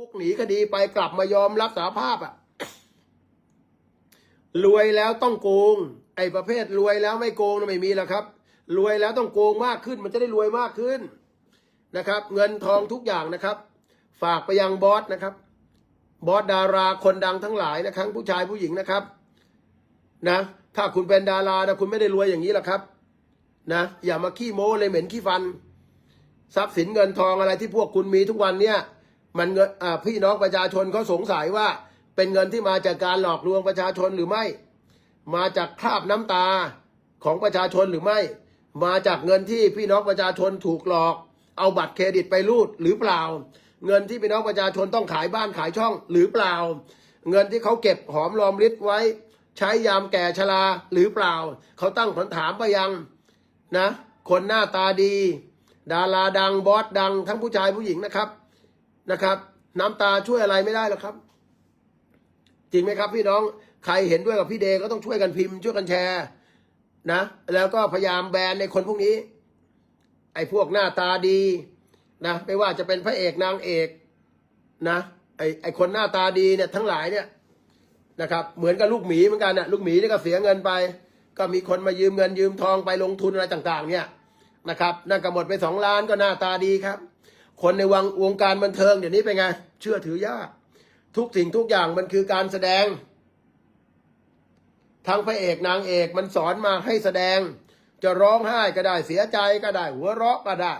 คุกหนีคดีไปกลับมายอมรับสารภาพอะรวยแล้วต้องโกง ไอ้ประเภทรวยแล้วไม่โกงไม่มีแล้วครับ รวยแล้วต้องโกงมากขึ้น มันจะได้รวยมากขึ้นนะครับ เงินทองทุกอย่างนะครับ ฝากไปยังบอสนะครับ บอสดาราคนดังทั้งหลายนะครับผู้ชายผู้หญิงนะครับ นะ ถ้าคุณเป็นดารานะคุณไม่ได้รวยอย่างนี้หรอกครับ นะอย่ามาขี้โม้เลยเหม็นขี้ฟัน ทรัพย์สินเงินทองอะไรที่พวกคุณมีทุกวันเนี่ย มันเงินอ่าพี่น้องประชาชนเขาสงสัยว่าเป็นเงินที่มาจากการหลอกลวงประชาชนหรือไม่ มาจากคราบน้ำตาของประชาชนหรือไม่ มาจากเงินที่พี่น้องประชาชนถูกหลอก เอาบัตรเครดิตไปรูดหรือเปล่า เงินที่พี่น้องประชาชนต้องขายบ้านขายช่องหรือเปล่า เงินที่เขาเก็บหอมรอมริบไว้ ใช้ยามแก่ชราหรือเปล่า เขาตั้งคำถามไปยังนะ คนหน้าตาดี ดาราดังบอสดังทั้งผู้ชายผู้หญิงนะครับ นะครับ น้ำตาช่วยอะไรไม่ได้หรอกครับ จริงไหมครับ พี่น้องใครเห็นด้วยกับพี่เดก็ต้องช่วยกันพิมพ์ช่วยกันแชร์นะ แล้วก็พยายามแบนในคนพวกนี้ ไอ้พวกหน้าตาดีนะไม่ว่าจะเป็นพระเอกนางเอกนะไอ้ไอ้คนหน้าตาดีเนี่ยทั้งหลายเนี่ยนะครับ เหมือนกับลูกหมีเหมือนกันนะลูกหมีนี่ก็เสียเงินไป ก็มีคนมายืมเงินยืมทองไปลงทุนอะไรต่าง ๆ เนี่ยนะครับ นั่นก็หมดไปสองล้านก็หน้าตาดีครับ คนในวงวงการบันเทิงเดี๋ยวนี้เป็นไง เชื่อถือยาก ทุกสิ่งทุกอย่างมันคือการแสดงทั้งพระเอกนางเอกมันสอนมาให้แสดง จะร้องไห้ก็ได้เสียใจก็ได้ หัวเราะก็ได้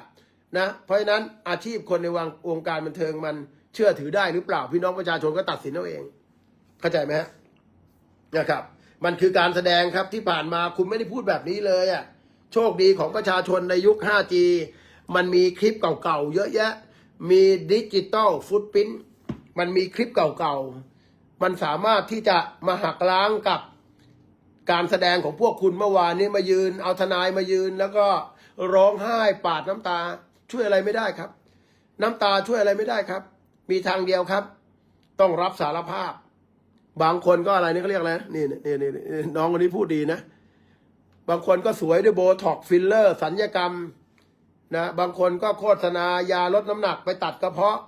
นะเพราะฉะนั้นอาชีพคนในวงวงการบันเทิงมันเชื่อถือได้หรือเปล่าพี่น้องประชาชนก็ตัดสินเอาเอง เข้าใจไหมฮะนะครับ มันคือการแสดงครับที่ผ่านมาคุณไม่ได้พูดแบบนี้เลยอะโชคดีของประชาชนในยุค 5G มันมีคลิปเก่าๆเยอะแยะ มีดิจิตอลฟุตพิ้นมันมีคลิปเก่าๆ มันสามารถที่จะมาหักล้างกับการแสดงของพวกคุณเมื่อวานนี้มายืน เอาทนายมายืน แล้วก็ร้องไห้ปาดน้ำตา ช่วยอะไรไม่ได้ครับ น้ำตาช่วยอะไรไม่ได้ครับ มีทางเดียวครับ ต้องรับสารภาพ บางคนก็อะไรนี่เขาเรียกอะไรนี่นี่นี่นี่น้องคนนี้พูดดีนะ บางคนก็สวยด้วยโบท็อกฟิลเลอร์ สัญญกรรม นะบางคนก็โฆษณายาลดน้ำหนักไปตัดกระเพาะ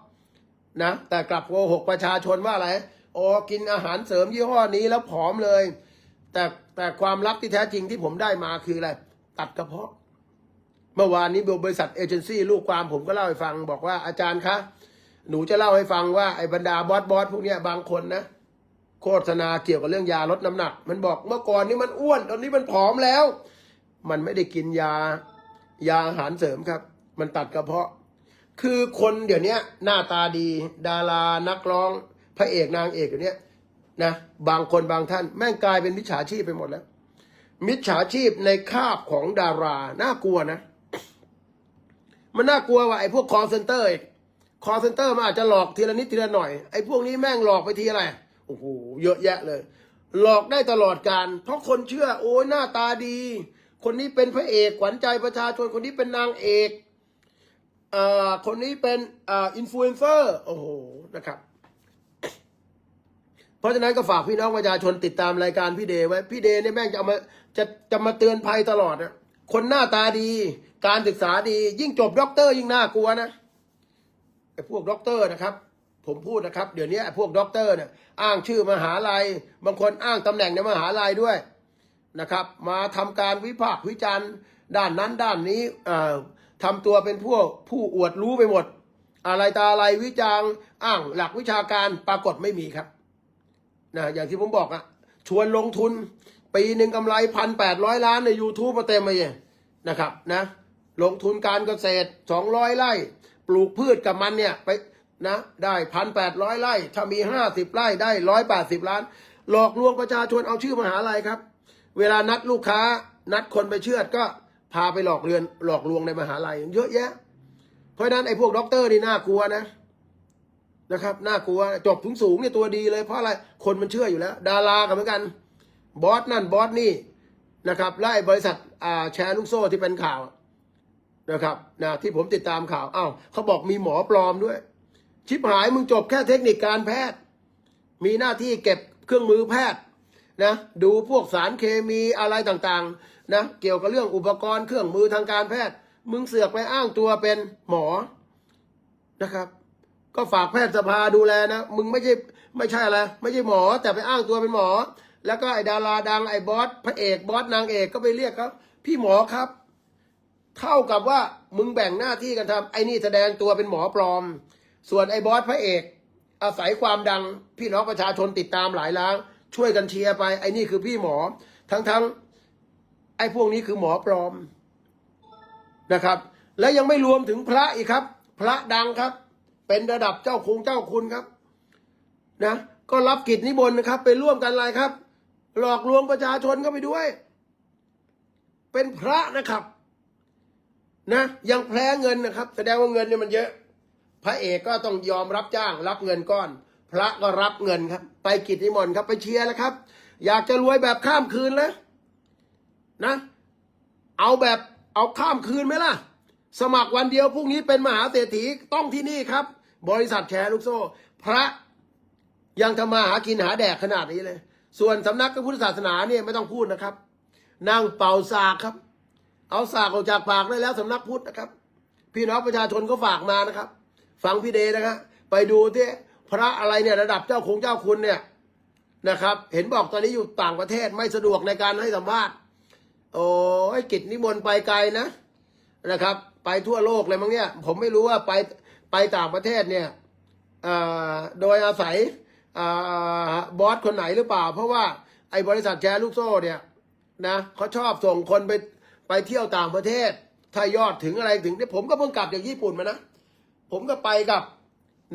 นะแต่กลับโกหกประชาชนว่าอะไรโอ้กินอาหารเสริมยี่ห้อนี้แล้วผอมเลย แต่แต่ความลับที่แท้จริงที่ผมได้มาคืออะไรตัดกระเพาะ เมื่อวานนี้บริษัทเอเจนซี่ลูกความผมก็เล่าให้ฟัง บอกว่าอาจารย์คะหนูจะเล่าให้ฟังว่าไอ้บรรดาบอสบอสพวกเนี้ยบางคนนะโฆษณาเกี่ยวกับเรื่องยาลดน้ำหนัก มันบอกเมื่อก่อนนี้มันอ้วนตอนนี้มันผอมแล้ว มันไม่ได้กินยา ยาอาหารเสริมครับ มันตัดกระเพาะ คือคนเดี๋ยวนี้หน้าตาดี ดารานักร้อง พระเอกนางเอกเดี๋ยวนี้นะบางคนบางท่านแม่งกลายเป็นมิจฉาชีพไปหมดแล้ว มิจฉาชีพในคาบของดาราน่ากลัวนะ มันน่ากลัวว่าไอ้พวกคอเซนเตอร์คอเซนเตอร์มันอาจจะหลอกทีละนิดทีละหน่อยไอ้พวกนี้แม่งหลอกไปทีอะไรโอ้โหเยอะแยะเลย หลอกได้ตลอดการ เพราะคนเชื่อโอ้ยหน้าตาดี คนนี้เป็นพระเอกขวัญใจประชาชนคนนี้เป็นนางเอกเอ่อคนนี้เป็นอ่าอินฟลูเอนเซอร์โอ้โหนะครับ เพราะฉะนั้นก็ฝากพี่น้องประชาชนติดตามรายการพี่เดย์ไว้พี่เดย์เนี่ยแม่งจะเอามาจะจะมาเตือนภัยตลอดนะคนหน้าตาดีการศึกษาดี ยิ่งจบด็อกเตอร์ยิ่งน่ากลัวนะไอ้พวกด็อกเตอร์นะครับ ผมพูดนะครับ เดี๋ยวนี้ไอ้พวกด็อกเตอร์เนี่ยอ้างชื่อมหาลัย บางคนอ้างตำแหน่งในมหาลัยด้วย นะครับ มาทำการวิพากษ์วิจารณ์ด้านนั้นด้านนี้เอ่อทำตัวเป็นพวกผู้อวดรู้ไปหมด อะไรตาอะไรวิจารณ์อ้างหลักวิชาการปรากฏไม่มีครับนะอย่างที่ผมบอกอะชวนลงทุน ปีหนึ่งกำไรพันแปดร้อยล้านใน YouTube มาเต็มไปเลยนะครับนะลงทุนการเกษตรสองร้อยไร่ ปลูกพืชกับมันเนี่ยไปนะได้พันแปดร้อยไร่ ถ้ามีห้าสิบไร่ได้ร้อยแปดสิบล้าน หลอกลวงประชาชนเอาชื่อมหาลัยครับ เวลานัดลูกค้า นัดคนไปเชื่อดก็พาไปหลอกเรียนหลอกลวงในมหาลัย เยอะแยะ เพราะนั้นไอ้พวกด็อกเตอร์นี่น่ากลัวนะนะครับน่ากลัวจบสูงสูงๆเนี่ยตัวดีเลยเพราะอะไรคนมันเชื่ออยู่แล้ว ดารากันเหมือนกันบอสนั่นบอสนี่นะครับไล่บริษัทอ่าแชร์ลูกโซ่ที่เป็นข่าวนะครับนะที่ผมติดตามข่าวอ้าวเขาบอกมีหมอปลอมด้วย ชิบหายมึงจบแค่เทคนิคการแพทย์ มีหน้าที่เก็บเครื่องมือแพทย์ นะดูพวกสารเคมีอะไรต่างๆนะเกี่ยวกับเรื่องอุปกรณ์เครื่องมือทางการแพทย์ มึงเสือกไปอ้างตัวเป็นหมอนะครับ ก็ฝากแพทยสภาดูแลนะ มึงไม่ใช่ไม่ใช่อะไรไม่ใช่หมอ แต่ไปอ้างตัวเป็นหมอ แล้วก็ไอ้ดาราดังไอ้บอสพระเอกบอสนางเอกก็ไปเรียกครับ พี่หมอครับ เท่ากับว่ามึงแบ่งหน้าที่กันทำไอ้นี่แสดงตัวเป็นหมอปลอม ส่วนไอ้บอสพระเอก อาศัยความดังพี่น้องประชาชนติดตามหลายล้าง ช่วยกันเชียร์ไป ไอ้นี่คือพี่หมอ ทั้งทั้งไอ้พวกนี้คือหมอปลอมนะครับ และยังไม่รวมถึงพระอีกครับ พระดังครับ เป็นระดับเจ้าคงเจ้าคุณครับนะก็รับกิจนิมนต์นะครับ ไปร่วมกันอะไรครับ หลอกลวงประชาชนเข้าไปด้วย เป็นพระนะครับ นะยังแพ้เงินนะครับ แสดงว่าเงินเนี่ยมันเยอะ พระเอกก็ต้องยอมรับจ้าง รับเงินก้อน พระก็รับเงินครับ ไปกิจนิมนต์ครับไปเชียร์แล้วครับ อยากจะรวยแบบข้ามคืนแล้วนะ เอาแบบเอาข้ามคืนไหมล่ะ สมัครวันเดียวพรุ่งนี้เป็นมหาเศรษฐีต้องที่นี่ครับ บริษัทแชร์ลูกโซ่ พระยังทำมาหากินหาแดกขนาดนี้เลย ส่วนสำนักพระพุทธศาสนาเนี่ยไม่ต้องพูดนะครับ นั่งเป่าสากครับ เอาสากออกจากปากได้แล้วสำนักพุทธนะครับ พี่น้องประชาชนก็ฝากมานะครับ ฟังพี่เดนะครับไปดูที่ พระอะไรเนี่ยระดับเจ้าคงเจ้าคุณเนี่ยนะครับ เห็นบอกตอนนี้อยู่ต่างประเทศไม่สะดวกในการให้สัมภาษณ์โอ้ยกิจนิมนต์ไปไกลนะนะครับ ไปทั่วโลกเลยมั้งเนี่ย ผมไม่รู้ว่าไปไปต่างประเทศเนี่ยอ่อโดยอาศัยอ่อบอสคนไหนหรือเปล่า เพราะว่าไอ้บริษัทแชร์ลูกโซ่เนี่ยนะเขาชอบส่งคนไปไปเที่ยวต่างประเทศ ถ้ายอดถึงอะไรถึงที่ผมก็เพิ่งกลับจากญี่ปุ่นมานะ ผมก็ไปกับ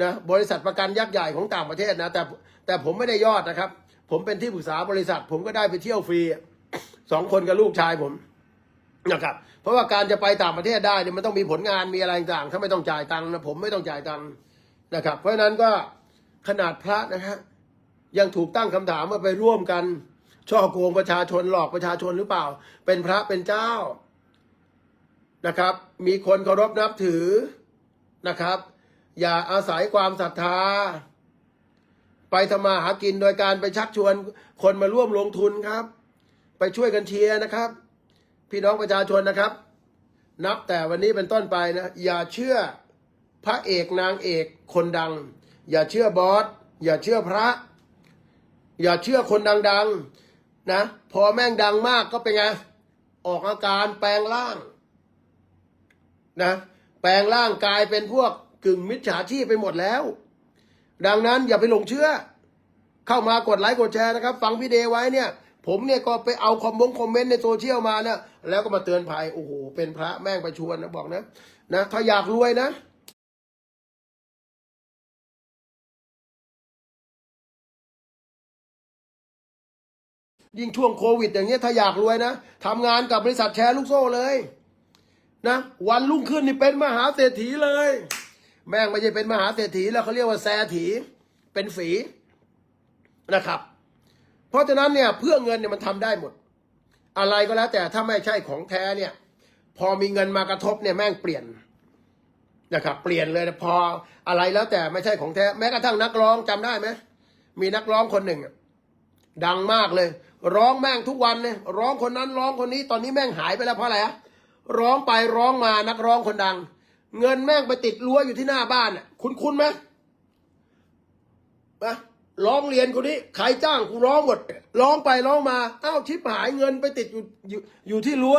นะบริษัทประกันยักษ์ใหญ่ของต่างประเทศนะแต่แต่ผมไม่ได้ยอดนะครับ ผมเป็นที่ปรึกษาบริษัท ผมก็ได้ไปเที่ยวฟรีสองคนกับลูกชายผมนะครับเพราะว่าการจะไปต่างประเทศได้เนี่ยมันต้องมีผลงานมีอะไรต่างถ้าไม่ต้องจ่ายตังค์นะผมไม่ต้องจ่ายตังค์นะครับ เพราะฉะนั้นก็ขนาดพระนะฮะยังถูกตั้งคำถามว่าไปร่วมกันช่อโกงประชาชนหลอกประชาชนหรือเปล่า เป็นพระเป็นเจ้านะครับ มีคนเคารพนับถือนะครับ อย่าอาศัยความศรัทธา ไปทำมาหากินโดยการไปชักชวนคนมาร่วมลงทุนครับ ไปช่วยกันเชียร์นะครับ พี่น้องประชาชนนะครับ นับแต่วันนี้เป็นต้นไปนะ อย่าเชื่อพระเอกนางเอกคนดัง อย่าเชื่อบอสอย่าเชื่อพระ อย่าเชื่อคนดังๆนะ พอแม่งดังมากก็เป็นไงออกอาการแปลงร่างนะแปลงร่างกายเป็นพวก กึ่งมิจฉาชีพไปหมดแล้ว ดังนั้นอย่าไปหลงเชื่อ เข้ามากดไลค์กดแชร์นะครับ ฟังพี่เดไว้เนี่ย ผมเนี่ยก็ไปเอาคอมมงคอมเมนต์ในโซเชียลมาเนี่ยแล้วก็มาเตือนภัยโอ้โหเป็นพระแม่งไปชวนนะบอกนะนะถ้าอยากรวยนะยิ่งช่วงโควิด อย่างเงี้ยถ้าอยากรวยนะทำงานกับบริษัทแชร์ลูกโซ่เลย นะ วันรุ่งขึ้นนี่เป็นมหาเศรษฐีเลย แม่งไม่ใช่เป็นมหาเศรษฐีแล้วเขาเรียกว่าแซถีเป็นฝีนะครับ เพราะฉะนั้นเนี่ยเพื่อเงินเนี่ยมันทำได้หมด อะไรก็แล้วแต่ถ้าไม่ใช่ของแท้เนี่ย พอมีเงินมากระทบเนี่ยแม่งเปลี่ยนนะครับ เปลี่ยนเลยพออะไรแล้วแต่ไม่ใช่ของแท้แม้กระทั่งนักร้องจำได้ไหมมีนักร้องคนหนึ่งดังมากเลย ร้องแม่งทุกวันเนี่ยร้องคนนั้นร้องคนนี้ตอนนี้แม่งหายไปแล้วเพราะอะไรอะร้องไปร้องมานักร้องคนดัง เงินแม่งไปติดรั้วอยู่ที่หน้าบ้านอะ คุณคุณไหมนะร้องเรียนคนนี้ใครจ้างกูร้องหมดร้องไปร้องมาเอ้าชิบหายเงินไปติดอยู่อยู่อยู่ที่รั้ว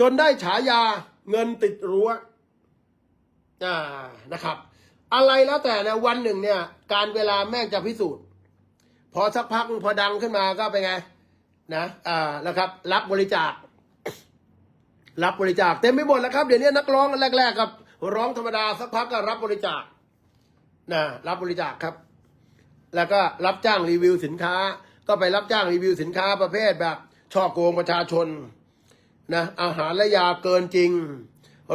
จนได้ฉายาเงินติดรั้วอ่านะครับ อะไรแล้วแต่นะวันหนึ่งเนี่ย การเวลาแม่งจะพิสูจน์ พอสักพักพอดังขึ้นมาก็เป็นไง นะอ่าแล้วครับ รับบริจาครับบริจาคเต็มไปหมดแล้วครับ เดี๋ยวนี้นักร้องแรกๆกับ ร้องธรรมดาสักพักก็รับบริจาคนะรับบริจาคครับ แล้วก็รับจ้างรีวิวสินค้า ก็ไปรับจ้างรีวิวสินค้าประเภทแบบช่อโกงประชาชนนะอาหารและยาเกินจริง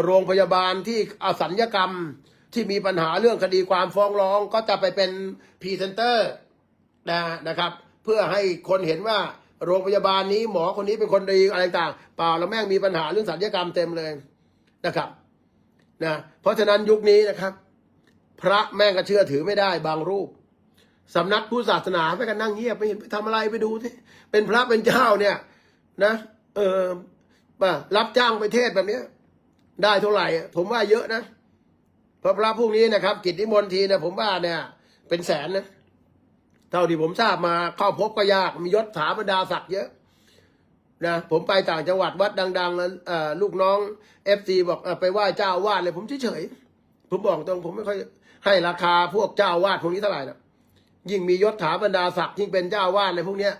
โรงพยาบาลที่อสัญญกรรมที่มีปัญหาเรื่องคดีความฟ้องร้องก็จะไปเป็นพรีเซนเตอร์นะนะครับ เพื่อให้คนเห็นว่าโรงพยาบาลนี้หมอคนนี้เป็นคนดีอะไรต่างเปล่าแล้วแม่งมีปัญหาเรื่องสัญญกรรมเต็มเลยนะครับ นะเพราะฉะนั้นยุคนี้นะครับ พระแม่งก็เชื่อถือไม่ได้บางรูปสำนักพุทธศาสนาไปกันนั่งเงียบไปเห็นไปทำอะไรไปดูสิเป็นพระเป็นเจ้าเนี่ย นะ เออป่ะรับจ้างไปเทศแบบเนี้ย ได้เท่าไหร่ ผมว่าเยอะนะเพราะพระพวกนี้นะครับ กิจนิมนต์ทีนี่ยผมว่าเนี่ย เป็นแสนนะเท่าที่ผมทราบมาเข้าพบก็ยากมียศถาบรรดาศักดิ์เยอะ นะผมไปต่างจังหวัดวัดดังๆแล้วลูกน้องเอฟซีบอกอไปไหว้เจ้าวาดเลย ผมเฉยๆผมบอกตรงผมไม่ค่อยให้ราคาพวกเจ้าวาดพวกนี้เท่าไหร่นะยิ่งมียศถาบรรดาศักดิ์ยิ่งเป็นเจ้าวาดเลยพวกเนี้ย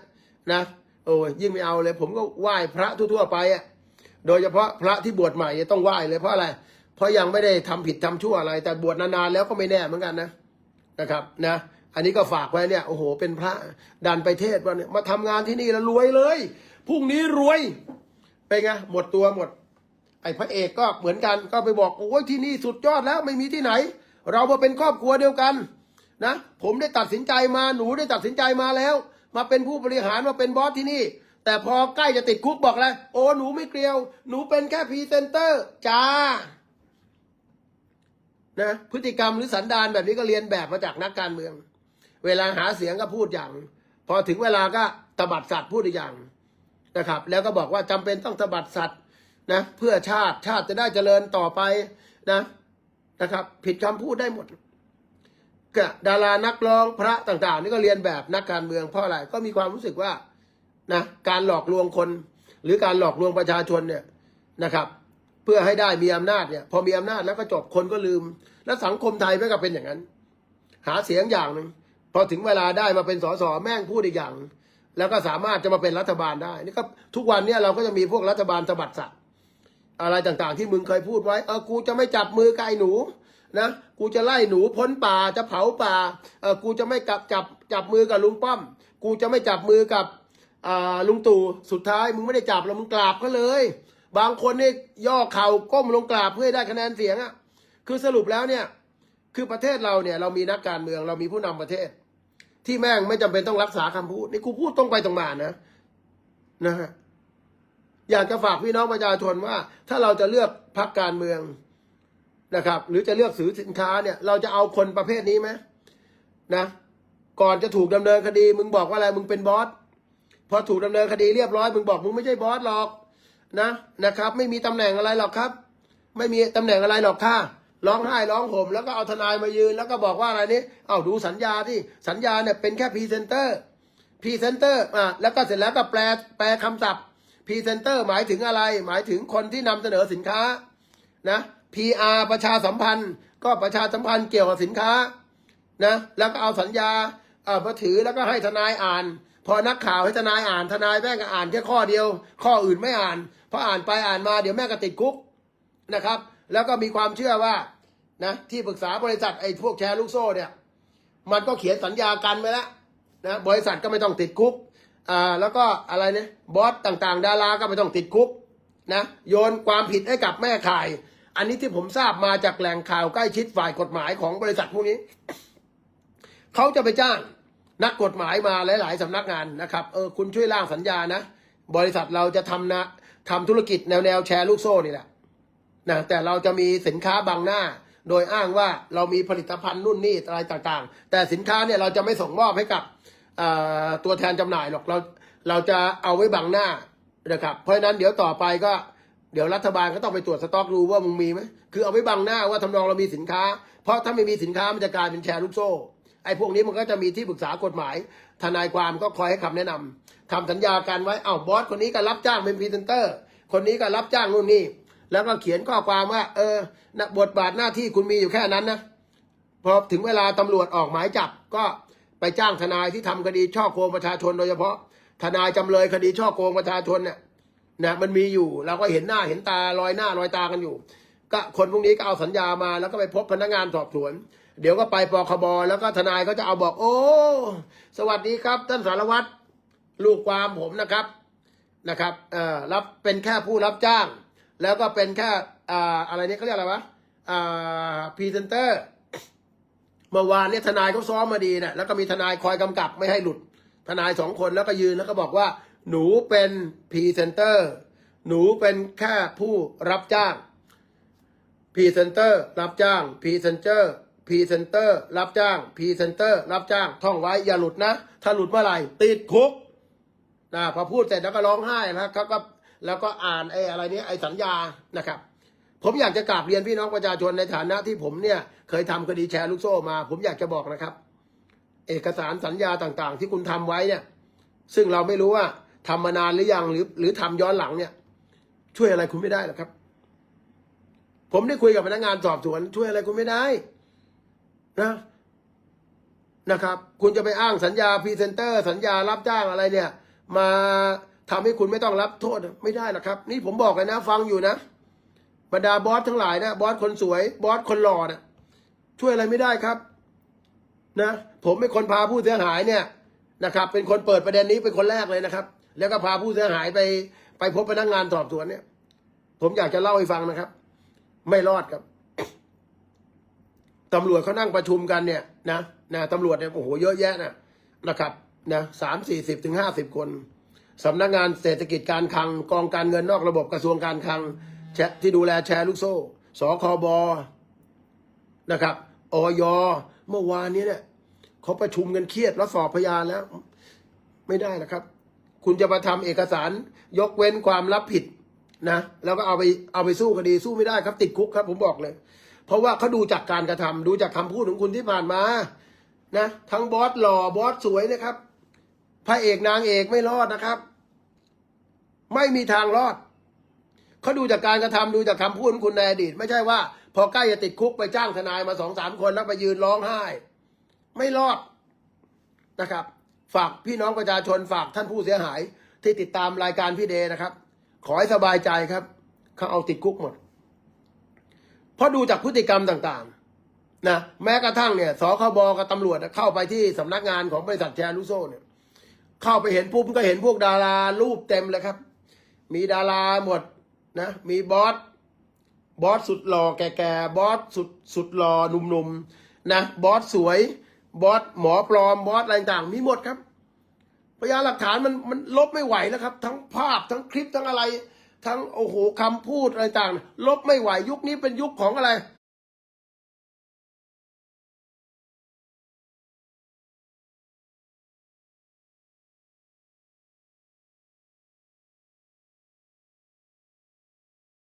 นะโอ้ยยิ่งไม่เอาเลย ผมก็ไหว้พระทั่วๆไปอะโดยเฉพาะพระที่บวชใหม่ต้องไหว้เลยเพราะอะไร เพราะยังไม่ได้ทำผิดทำชั่วอะไร แต่บวชนานๆแล้วก็ไม่แน่เหมือนกันนะนะครับนะอันนี้ก็ฝากไว้เนี่ยโอ้โหเป็นพระดันไปเทศว่าเนี่ยมาทำงานที่นี่แล้วรวยเลย พรุ่งนี้รวยเป็นไงหมดตัวหมด ไอ้พระเอกก็เหมือนกันก็ไปบอกโอ้ยที่นี่สุดยอดแล้วไม่มีที่ไหน เรามาเป็นครอบครัวเดียวกันนะผมได้ตัดสินใจมาหนูได้ตัดสินใจมาแล้ว มาเป็นผู้บริหารมาเป็นบอสที่นี่ แต่พอใกล้จะติดคุกบอกเลยโอ้หนูไม่เกลียว หนูเป็นแค่พรีเซนเตอร์จ้านะพฤติกรรมหรือสันดานแบบนี้ก็เรียนแบบมาจากนักการเมือง เวลาหาเสียงก็พูดอย่าง พอถึงเวลาก็ตบัดสัตว์พูดอีกอย่าง นะครับ แล้วก็บอกว่าจำเป็นต้องตบัดสัตว์นะเพื่อชาติชาติจะได้เจริญต่อไปนะนะครับ ผิดคำพูดได้หมดก็ดารานักร้องพระต่างๆ นี่ก็เรียนแบบนักการเมืองเพราะอะไรก็มีความรู้สึกว่านะการหลอกลวงคน หรือการหลอกลวงประชาชนเนี่ยนะครับ เพื่อให้ได้มีอำนาจเนี่ย พอมีอำนาจแล้วก็จบคนก็ลืม แล้วสังคมไทยไม่ก็เป็นอย่างนั้น หาเสียงอย่างหนึ่งพอถึงเวลาได้มาเป็นสสแม่งพูดอีกอย่าง แล้วก็สามารถจะมาเป็นรัฐบาลได้นี่ก็ทุกวันเนี่ยเราก็จะมีพวกรัฐบาลตบัดสัตว์อะไรต่างๆ ที่มึงเคยพูดไว้เออกูจะไม่จับมือกับไอ้หนูนะกูจะไล่หนูพ้นป่าจะเผาป่าเออกูจะไม่กับจับจับมือกับลุงป้อม กูจะไม่จับมือกับอ่าลุงตู่สุดท้ายมึงไม่ได้จับแล้วมึงกราบก็เลย บางคนนี่ย่อเข่าก้มลงกราบเพื่อได้คะแนนเสียงอะคือสรุปแล้วเนี่ยคือประเทศเราเนี่ยเรามีนักการเมืองเรามีผู้นำประเทศ ที่แม่งไม่จำเป็นต้องรักษาคำพูด นี่กูพูดตรงไปตรงมานะนะฮะอยากจะฝากพี่น้องประชาชนว่า ถ้าเราจะเลือกพรรคการเมืองนะครับ หรือจะเลือกซื้อสินค้าเนี่ย เราจะเอาคนประเภทนี้ไหมนะก่อนจะถูกดำเนินคดี มึงบอกว่าอะไรมึงเป็นบอสพอถูกดำเนินคดีเรียบร้อยมึงบอกมึงไม่ใช่บอสหรอกนะนะครับ ไม่มีตำแหน่งอะไรหรอกครับ ไม่มีตำแหน่งอะไรหรอกค่ะ ร้องไห้ร้องห่มแล้วก็เอาทนายมายืน แล้วก็บอกว่าอะไรนี่เอาดูสัญญาที่สัญญาเนี่ยเป็นแค่พรีเซนเตอร์พรีเซนเตอร์อะแล้วก็เสร็จแล้วก็แปลแปลคำศัพท์พรีเซนเตอร์หมายถึงอะไร หมายถึงคนที่นำเสนอสินค้านะ PR ประชาสัมพันธ์ ก็ประชาสัมพันธ์เกี่ยวกับสินค้านะแล้วก็เอาสัญญาเอ่อมาถือแล้วก็ให้ทนายอ่าน พอนักข่าวให้ทนายอ่านทนายแม่ก็อ่านแค่ข้อเดียว ข้ออื่นไม่อ่านพออ่านไปอ่านมาเดี๋ยวแม่ก็ติดคุกนะครับ แล้วก็มีความเชื่อว่านะที่ปรึกษาบริษัทไอ้พวกแชร์ลูกโซ่เนี่ยมันก็เขียนสัญญากันไปแล้วนะบริษัทก็ไม่ต้องติดคุกอ่าแล้วก็อะไรเนี่ยบอสต่างๆ ดาราก็ไม่ต้องติดคุกนะโยนความผิดให้กับแม่ข่าย อันนี้ที่ผมทราบมาจากแหล่งข่าวใกล้ชิดฝ่ายกฎหมายของบริษัทพวกนี้เขาจะไปจ้างนักกฎหมายมาหลาย ๆสำนักงานนะครับเออคุณช่วยร่างสัญญานะ บริษัทเราจะทำนะทำธุรกิจแนวแนวแชร์ลูกโซ่นี่แหละ นะแต่เราจะมีสินค้าบังหน้า โดยอ้างว่าเรามีผลิตภัณฑ์นู่นนี่อะไรต่างๆ แต่สินค้าเนี่ยเราจะไม่ส่งมอบให้กับตัวแทนจำหน่ายหรอกเราเราจะเอาไว้บังหน้านะครับเพราะฉะนั้นเดี๋ยวต่อไปก็เดี๋ยวรัฐบาลก็ต้องไปตรวจสต็อกดูว่ามึงมีไหมคือเอาไว้บังหน้าว่าทำนองเรามีสินค้า เพราะถ้าไม่มีสินค้ามันจะกลายเป็นแชร์ลูกโซ่ไอ้พวกนี้มันก็จะมีที่ปรึกษากฎหมาย ทนายความก็คอยให้คำแนะนำทำสัญญากันไว้เอ้าบอสคนนี้ก็รับจ้างเป็นพรีเซนเตอร์ คนนี้ก็รับจ้างนู่นนี่ แล้วก็เขียนข้อความว่า เออนะบทบาทหน้าที่คุณมีอยู่แค่นั้นนะพอถึงเวลาตำรวจออกหมายจับก็ไปจ้างทนายที่ทำคดีช่อโกงประชาชนโดยเฉพาะ ทนายจำเลยคดีช่อโกงประชาชนเนี่ยนะมันมีอยู่เราก็เห็นหน้าเห็นตาลอยหน้าลอยตากันอยู่ ก็คนพวกนี้ก็เอาสัญญามาแล้วก็ไปพบพนักงานสอบสวน เดี๋ยวก็ไปปคบแล้วก็ทนายก็จะเอาบอก โอ้ สวัสดีครับท่านสารวัตรลูกความผมนะครับนะครับเอ่อรับเป็นแค่ผู้รับจ้าง แล้วก็เป็นแค่อ่าอะไรเนี่ยเขาเรียกอะไรวะอ่าพรีเซนเตอร์เมื่อวานเนี่ยทนายเขาซ้อมมาดีนะแล้วก็มีทนายคอยกำกับไม่ให้หลุด ทนายสองคนแล้วก็ยืนแล้วก็บอกว่า หนูเป็นพรีเซนเตอร์ หนูเป็นแค่ผู้รับจ้างพรีเซนเตอร์รับจ้างพรีเซนเตอร์พรีเซนเตอร์รับจ้างพรีเซนเตอร์รับจ้าง ท่องไว้อย่าหลุดนะ ถ้าหลุดเมื่อไหร่ ติดคุกนะพอพูดเสร็จแล้วก็ร้องไห้นะเขาก็ แล้วก็อ่านไอ้อะไรเนี้ยไอ้สัญญานะครับ ผมอยากจะกราบเรียนพี่น้องประชาชนในฐานะที่ผมเนี่ยเคยทำคดีแชร์ลูกโซ่มา ผมอยากจะบอกนะครับ เอกสารสัญญาต่างๆ ที่คุณทำไว้เนี่ย ซึ่งเราไม่รู้ว่าทำมานานหรือยังหรือ หรือทำย้อนหลังเนี่ย ช่วยอะไรคุณไม่ได้หรอกครับ ผมได้คุยกับพนักงานสอบสวน ช่วยอะไรคุณไม่ได้ นะนะครับ คุณจะไปอ้างสัญญาพรีเซนเตอร์ สัญญารับจ้างอะไรเนี่ย มา ทำให้คุณไม่ต้องรับโทษไม่ได้หรอกครับ นี่ผมบอกเลยนะ ฟังอยู่นะบรรดาบอสทั้งหลายนะบอสคนสวยบอสคนหล่อนะช่วยอะไรไม่ได้ครับ นะ ผมเป็นคนพาผู้เสียหายเนี่ยนะครับ เป็นคนเปิดประเด็นนี้เป็นคนแรกเลยนะครับ แล้วก็พาผู้เสียหายไปไปพบพนักงานสอบสวนเนี่ย ผมอยากจะเล่าให้ฟังนะครับ ไม่รอดครับตำรวจเขานั่งประชุมกันเนี่ยนะนะตำรวจเนี่ยโอ้โหเยอะแยะนะนะครับนะสามสี่สิบถึงห้าสิบคน สำนักงานเศรษฐกิจการคลัง กองการเงินนอกระบบกระทรวงการคลังแชที่ดูแลแชร์ลูกโซ่สคบนะครับออยเมื่อวานนี้เนี่ยเขาประชุมกันเครียดแล้วสอบพยานแล้ว ไม่ได้นะครับ คุณจะมาทำเอกสารยกเว้นความรับผิดนะแล้วก็เอาไปเอาไปสู้คดีสู้ไม่ได้ครับ ติดคุกครับ ผมบอกเลย เพราะว่าเขาดูจากการกระทำดูจากคำพูดของคุณที่ผ่านมานะทั้งบอสหล่อบอสสวยนะครับ พระเอกนางเอกไม่รอดนะครับ ไม่มีทางรอดเขาดูจากการกระทำดูจากคำพูดของคุณในอดีต ไม่ใช่ว่า พอใกล้จะติดคุกไปจ้างทนายมาสองสามคนแล้วไปยืนร้องไห้ ไม่รอดนะครับ ฝากพี่น้องประชาชนฝากท่านผู้เสียหาย ที่ติดตามรายการพี่เดนะครับ ขอให้สบายใจครับเขาเอาติดคุกหมดเพราะดูจากพฤติกรรมต่างๆนะแม้กระทั่งเนี่ยสคบกับตำรวจเข้าไปที่สำนักงานของบริษัทแชร์ลูโซ่เนี่ย เข้าไปเห็นปุ๊บก็เห็นพวกดารารูปเต็มเลยครับ มีดาราหมดนะ มีบอสบอสสุดหล่อแก่ๆบอสสุดสุดหล่อหนุ่มๆนะบอสสวยบอสหมอปลอมบอสอะไรต่างๆมีหมดครับพยานหลักฐานมันมันลบไม่ไหวแล้วครับ ทั้งภาพทั้งคลิปทั้งอะไร ทั้งโอ้โหคำพูดอะไรต่างลบไม่ไหวยุคนี้เป็นยุคของอะไร